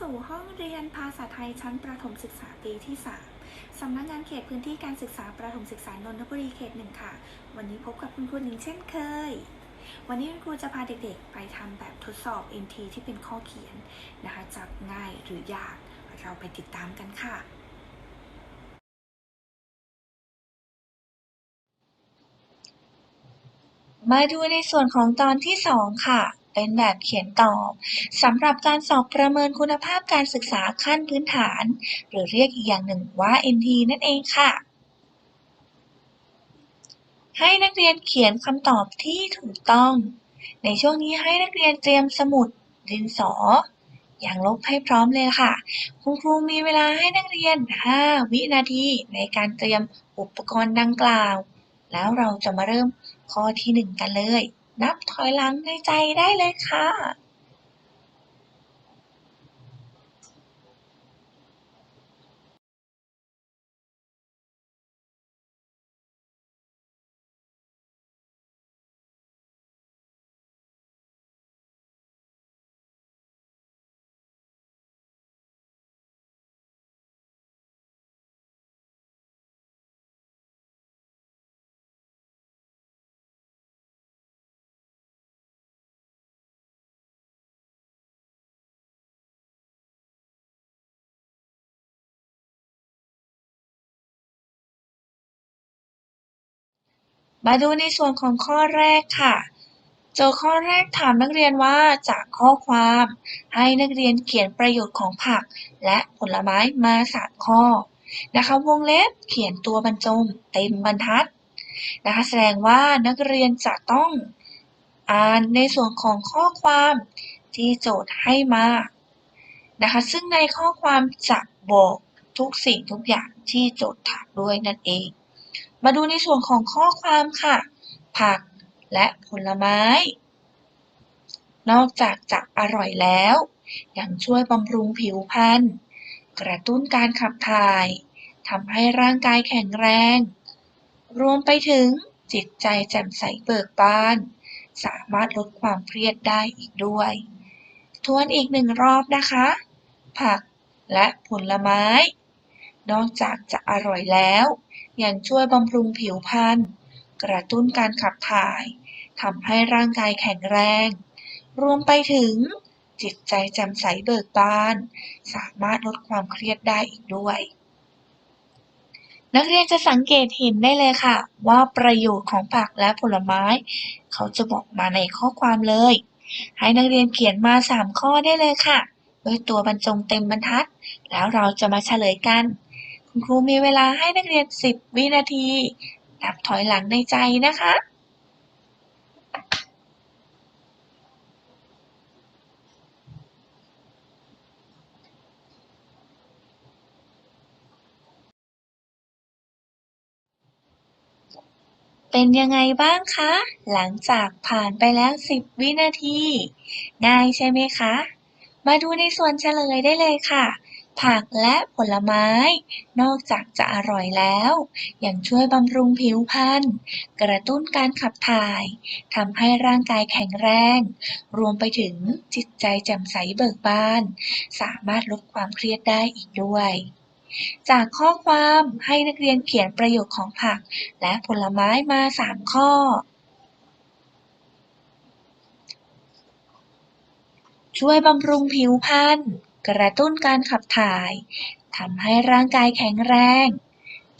สู่ห้องเรียนภาษาไทยชั้นประถมศึกษาปีที่ 3 สำนักงานเขตพื้นที่การศึกษาประถมศึกษานนทบุรีเขตหนึ่งค่ะ วันนี้พบกับคุณครูหนิงเช่นเคย วันนี้คุณครูจะพาเด็กๆ ไปทำแบบทดสอบ NT ที่เป็นข้อเขียนนะคะจากง่ายหรือยากเราไปติดตามกันค่ะ มาดูในส่วนของตอนที่ 2 ค่ะ เป็นแบบเขียนตอบสำหรับการสอบประเมินคุณภาพการศึกษาขั้นพื้นฐาน หรือเรียกอีกอย่างหนึ่งว่า NT นั่นเองค่ะ ให้นักเรียนเขียนคำตอบที่ถูกต้อง ในช่วงนี้ให้นักเรียนเตรียมสมุดดินสอ อย่างลบให้พร้อมเลยค่ะ คุณครูมีเวลาให้นักเรียน 5 วินาทีในการเตรียมอุปกรณ์ดังกล่าว แล้วเราจะมาเริ่มข้อที่หนึ่งกันเลย นับถอยหลังในใจได้เลยค่ะ มาดูในส่วนของข้อแรกค่ะ โจทย์ข้อแรกถามนักเรียนว่าจากข้อความ ให้นักเรียนเขียนประโยชน์ของผัก และผลไม้มาสามข้อนะคะวงเล็บเขียนตัวบรรจงเต็มบรรทัดนะคะแสดงว่านักเรียนจะต้องอ่านในส่วนของข้อความที่โจทย์ให้มานะคะซึ่งในข้อความจะบอกทุกสิ่งทุกอย่างที่โจทย์ถามด้วยนั่นเอง มาดูในส่วนของข้อความค่ะ ผักและผลไม้ นอกจากจะอร่อยแล้ว ยังช่วยบำรุงผิวพรรณกระตุ้นการขับถ่ายทำให้ร่างกายแข็งแรง รวมไปถึงจิตใจแจ่มใสเบิกบาน สามารถลดความเครียดได้อีกด้วย ทวนอีกหนึ่งรอบนะคะ ผักและผลไม้ นอกจากจะอร่อยแล้ว ยังช่วยบำรุงผิวพรรณ กระตุ้นการขับถ่าย ทำให้ร่างกายแข็งแรง รวมไปถึง จิตใจแจ่มใสเบิกบาน สามารถลดความเครียดได้อีกด้วย นักเรียนจะสังเกตเห็นได้เลยค่ะ ว่าประโยชน์ของผักและผลไม้ เขาจะบอกมาในข้อความเลย ให้นักเรียนเขียนมา 3 ข้อได้เลยค่ะด้วยตัวบรรจงเต็มบรรทัด แล้วเราจะมาเฉลยกัน คุณครูมีเวลาให้นักเรียน 10 วินาที นับถอยหลังในใจนะคะเป็นยังไงบ้างคะ หลังจากผ่านไปแล้ว 10 วินาที ง่ายใช่ไหมคะ มาดูในส่วนเฉลยได้เลยค่ะ ผักและผลไม้ นอกจากจะอร่อยแล้ว ยังช่วยบำรุงผิวพรรณกระตุ้นการขับถ่ายทำให้ร่างกายแข็งแรง รวมไปถึงจิตใจแจ่มใสเบิกบาน สามารถลดความเครียดได้อีกด้วย จากข้อความให้นักเรียนเขียนประโยชน์ของผักและผลไม้มา 3 ข้อช่วยบำรุงผิวพรรณ กระตุ้นการขับถ่ายทำให้ร่างกายแข็งแรง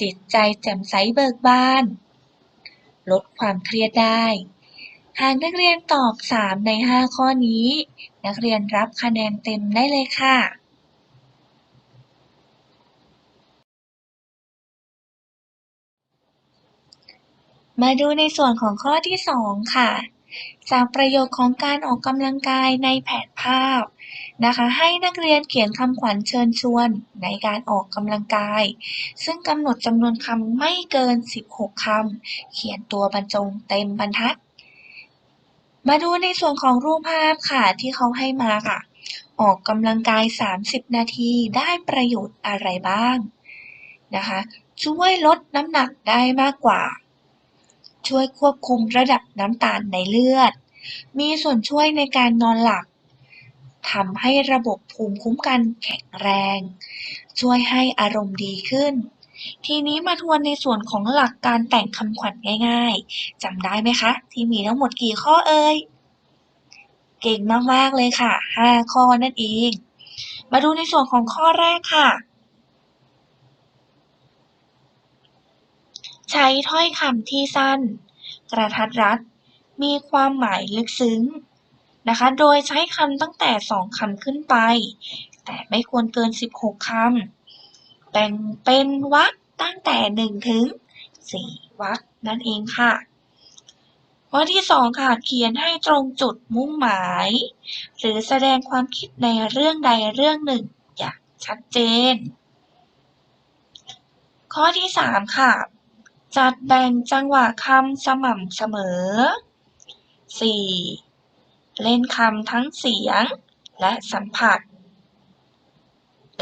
จิตใจแจ่มใสเบิกบาน ลดความเครียดได้ หากนักเรียนตอบ 3 ใน 5 ข้อนี้ นักเรียนรับคะแนนเต็มได้เลยค่ะมาดูในส่วนของข้อที่ 2 ค่ะ จากประโยชน์ของการออกกำลังกายในแผนภาพนะคะ ให้นักเรียนเขียนคำขวัญเชิญชวนในการออกกำลังกาย ซึ่งกำหนดจำนวนคำไม่เกิน 16คำ เขียนตัวบรรจงเต็มบรรทัด มาดูในส่วนของรูปภาพค่ะที่เขาให้มาค่ะ ออกกำลังกาย 30 นาทีได้ประโยชน์อะไรบ้างนะคะ ช่วยลดน้ำหนักได้มากกว่า ช่วยควบคุมระดับน้ำตาลในเลือด มีส่วนช่วยในการนอนหลับทำให้ระบบภูมิคุ้มกันแข็งแรง ช่วยให้อารมณ์ดีขึ้น ทีนี้มาทวนในส่วนของหลักการแต่งคำขวัญง่ายๆจำได้ไหมคะ ที่มีทั้งหมดกี่ข้อเอ่ยเก่งมากๆเลยค่ะ 5 ข้อนั่นเอง มาดูในส่วนของข้อแรกค่ะ ใช้ถ้อยคำที่สั้น กระทัดรัด มีความหมายลึกซึ้งนะคะ โดยใช้คำตั้งแต่ 2คำขึ้นไป แต่ไม่ควรเกิน 16คำแบ่งเป็นวรรคตั้งแต่ 1 ถึง 4วรรคนั่นเองค่ะข้อที่ 2 ค่ะ เขียนให้ตรงจุดมุ่งหมาย หรือแสดงความคิดในเรื่องใดเรื่องหนึ่งอย่างชัดเจน ข้อที่ 3 ค่ะ จัดแบ่งจังหวะคำสม่ำเสมอ 4. เล่นคำทั้งเสียงและสัมผัส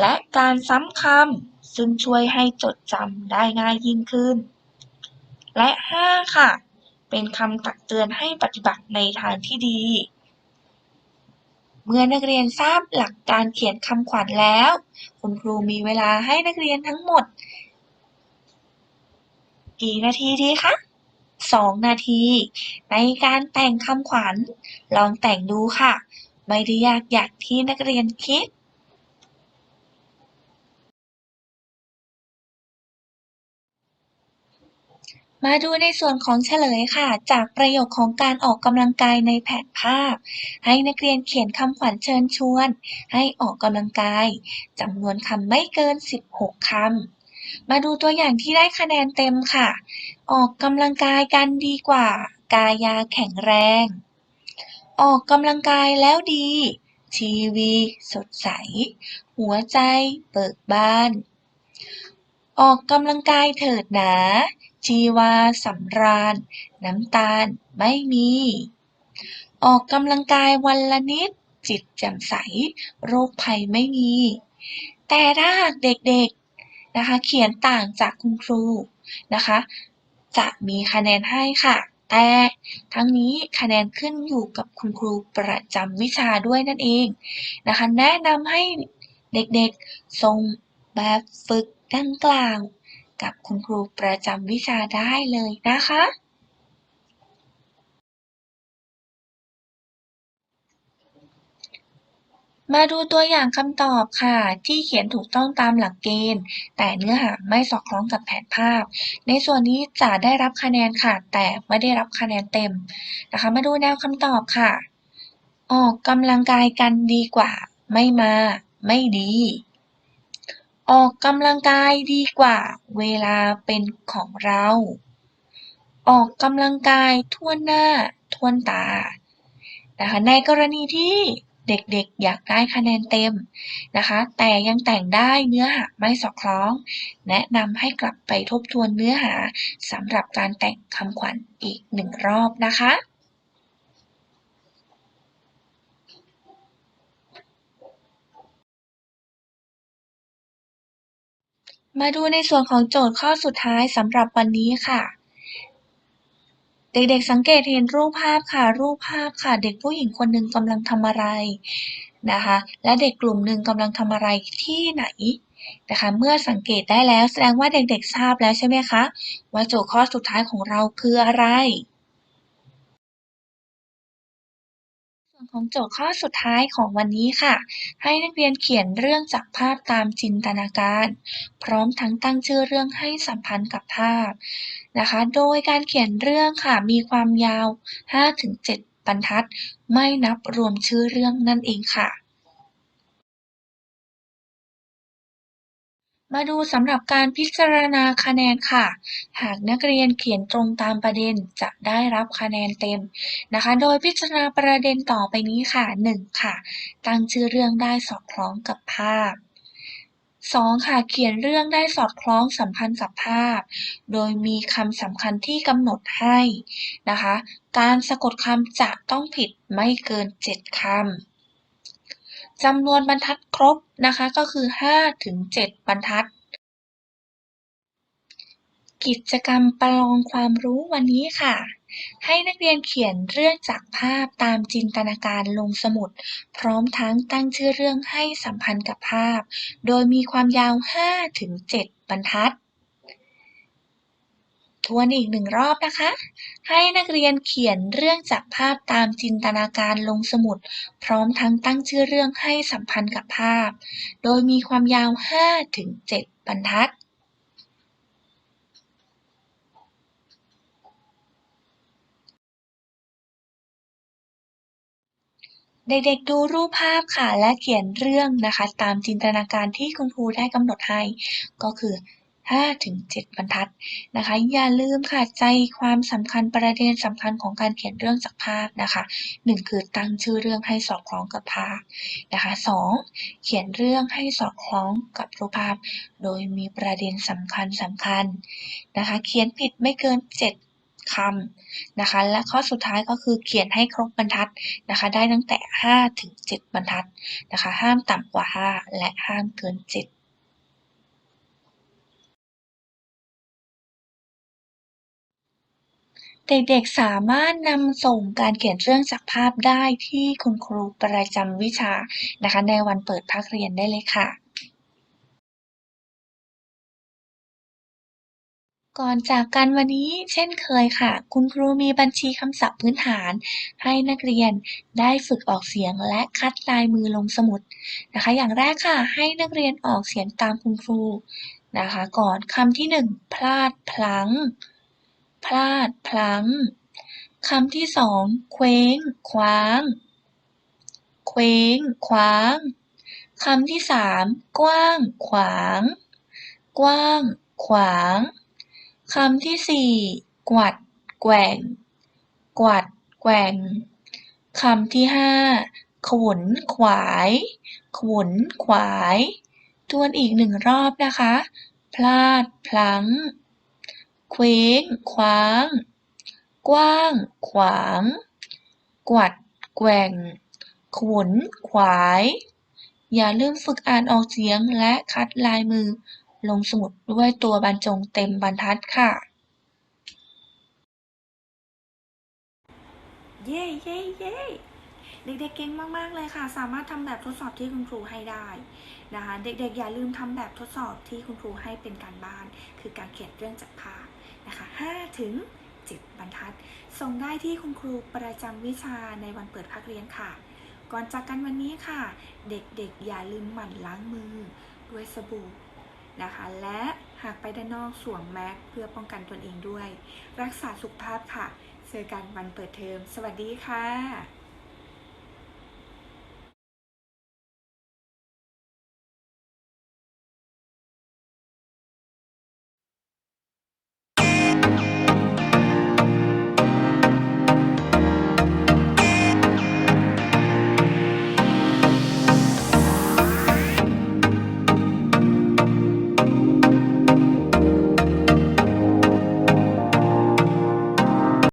และการซ้ำคำซึ่งช่วยให้จดจำได้ง่ายยิ่งขึ้น และ 5 ค่ะ เป็นคำตักเตือนให้ปฏิบัติในทางที่ดี เมื่อนักเรียนทราบหลักการเขียนคำขวัญแล้ว คุณครูมีเวลาให้นักเรียนทั้งหมด กี่นาทีดีคะ2นาที ในการแต่งคำขวัญ ลองแต่งดูค่ะ ไม่ได้ยากอย่างที่นักเรียนคิดมาดูในส่วนของเฉลยค่ะ จากประโยคของการออกกำลังกายในแผนภาพ ให้นักเรียนเขียนคำขวัญเชิญชวน ให้ออกกำลังกายจำนวนคำไม่เกิน 16คำ มาดูตัวอย่างที่ได้คะแนนเต็มค่ะ ออกกำลังกายกันดีกว่า กายาแข็งแรง ออกกำลังกายแล้วดี ทีวีสดใส หัวใจเบิกบาน ออกกำลังกายเถิดหนาชีวาสำราญ น้ำตาลไม่มี ออกกำลังกายวันละนิด จิตแจ่มใส โรคภัยไม่มี แต่ถ้าหากเด็กๆ นะคะ เขียนต่างจากคุณครูนะคะ จะมีคะแนนให้ค่ะ แต่ทั้งนี้คะแนนขึ้นอยู่กับคุณครูประจำวิชาด้วยนั่นเองนะคะ แนะนำให้เด็กๆส่งแบบฝึกดังกล่าวกับคุณครูประจำวิชาได้เลยนะคะ มาดูตัวอย่างคำตอบค่ะ ที่เขียนถูกต้องตามหลักเกณฑ์ แต่เนื้อหาไม่สอดคล้องกับแผนภาพ ในส่วนนี้จะได้รับคะแนนค่ะ แต่ไม่ได้รับคะแนนเต็มนะคะ มาดูแนวคำตอบค่ะ ออกกำลังกายกันดีกว่า ไม่มา ไม่ดี ออกกำลังกายดีกว่า เวลาเป็นของเรา ออกกำลังกายทั่วหน้าทั่วตานะคะในกรณีที่ เด็กๆ อยากได้คะแนนเต็มนะคะ แต่ยังแต่งได้เนื้อหาไม่สอดคล้อง แนะนำให้กลับไปทบทวนเนื้อหาสำหรับการแต่งคำขวัญอีกหนึ่งรอบนะคะมาดูในส่วนของโจทย์ข้อสุดท้ายสำหรับวันนี้ค่ะ เด็กๆสังเกตเห็นรูปภาพค่ะ รูปภาพค่ะ เด็กผู้หญิงคนหนึ่งกำลังทำอะไรนะคะ และเด็กกลุ่มหนึ่งกำลังทำอะไรที่ไหนนะคะ เมื่อสังเกตได้แล้วแสดงว่าเด็กๆทราบแล้วใช่ไหมคะ ว่าโจทย์ข้อสุดท้ายของเราคืออะไร ของโจทย์ข้อสุดท้ายของวันนี้ค่ะ ให้นักเรียนเขียนเรื่องจากภาพตามจินตนาการ พร้อมทั้งตั้งชื่อเรื่องให้สัมพันธ์กับภาพนะคะ โดยการเขียนเรื่องค่ะมีความยาว 5-7 บรรทัด ไม่นับรวมชื่อเรื่องนั่นเองค่ะ มาดูสำหรับการพิจารณาคะแนนค่ะ หากนักเรียนเขียนตรงตามประเด็นจะได้รับคะแนนเต็มนะคะ โดยพิจารณาประเด็นต่อไปนี้ค่ะ 1. ค่ะ ตั้งชื่อเรื่องได้สอดคล้องกับภาพ 2. ค่ะเขียนเรื่องได้สอดคล้องสัมพันธ์กับภาพ โดยมีคำสำคัญที่กำหนดให้นะคะ การสะกดคำจะต้องผิดไม่เกิน 7คำ จำนวนบรรทัดครบนะคะก็คือ 5 ถึง 7 บรรทัด กิจกรรมประลองความรู้วันนี้ค่ะ ให้นักเรียนเขียนเรื่องจากภาพตามจินตนาการลงสมุด พร้อมทั้งตั้งชื่อเรื่องให้สัมพันธ์กับภาพ โดยมีความยาว5-7บรรทัด ทวนอีกหนึ่งรอบนะคะ ให้นักเรียนเขียนเรื่องจากภาพตามจินตนาการลงสมุด พร้อมทั้งตั้งชื่อเรื่องให้สัมพันธ์กับภาพ โดยมีความยาว 5-7 บรรทัดเด็กๆดูรูปภาพค่ะและเขียนเรื่องนะคะ ตามจินตนาการที่คุณครูได้กำหนดให้ ก็คือ 5-7 บรรทัดนะคะ อย่าลืมค่ะใจความสำคัญประเด็นสำคัญของการเขียนเรื่องจากภาพนะคะ 1 คือตั้งชื่อเรื่องให้สอดคล้องกับภาพนะคะ 2 เขียนเรื่องให้สอดคล้องกับรูปภาพ โดยมีประเด็นสำคัญสำคัญนะคะ เขียนผิดไม่เกิน 7คำนะคะและข้อสุดท้ายก็คือเขียนให้ครบบรรทัดนะคะได้ตั้งแต่ 5 ถึง 7 บรรทัดนะคะห้ามต่ำกว่า 5 และห้ามเกิน 7 เด็ก ๆ สามารถนำส่งการเขียนเรื่องจากภาพได้ที่คุณครูประจำวิชานะคะ ในวันเปิดภาคเรียนได้เลยค่ะ ก่อนจากกันวันนี้เช่นเคยค่ะ คุณครูมีบัญชีคำศัพท์พื้นฐาน ให้นักเรียนได้ฝึกออกเสียงและคัดลายมือลงสมุดนะคะ อย่างแรกค่ะ ให้นักเรียนออกเสียงตามคุณครูนะคะ ก่อนคำที่หนึ่งพลาดพลั้ง พลาด พลั้งคำที่สองเคว้ง คว้าง เคว้ง คว้างคำที่สามกว้าง ขวาง กว้าง ขวางคำที่สี่กวัด แกว่ง กวัด แกว่งคำที่ห้าขวนขวาย ขวนขวาย ทวนอีกหนึ่งรอบนะคะ พลาด พลั้ง เคว้ง คว้าง กว้าง ขวาง กวัด แกว่ง ขวน ขวาย อย่าลืมฝึกอ่านออกเสียงและคัดลายมือ ลงสมุดด้วยตัวบรรจงเต็มบรรทัดค่ะ เย้เย้เย้เด็กๆเก่งมากๆเลยค่ะ สามารถทำแบบทดสอบที่คุณครูให้ได้นะคะ เด็กๆอย่าลืมทำแบบทดสอบที่คุณครูให้เป็นการบ้าน คือการเขียนเรื่องจากภาพ นะคะ5ถึง7บรรทัด ส่งได้ที่คุณครูประจำวิชาในวันเปิดภาคเรียนค่ะ ก่อนจากกันวันนี้ค่ะ เด็กๆ อย่าลืมหมั่นล้างมือด้วยสบู่นะคะ และหากไปด้านนอกสวมแมสเพื่อป้องกันตนเองด้วย รักษาสุขภาพค่ะ เจอกันวันเปิดเทอม สวัสดีค่ะ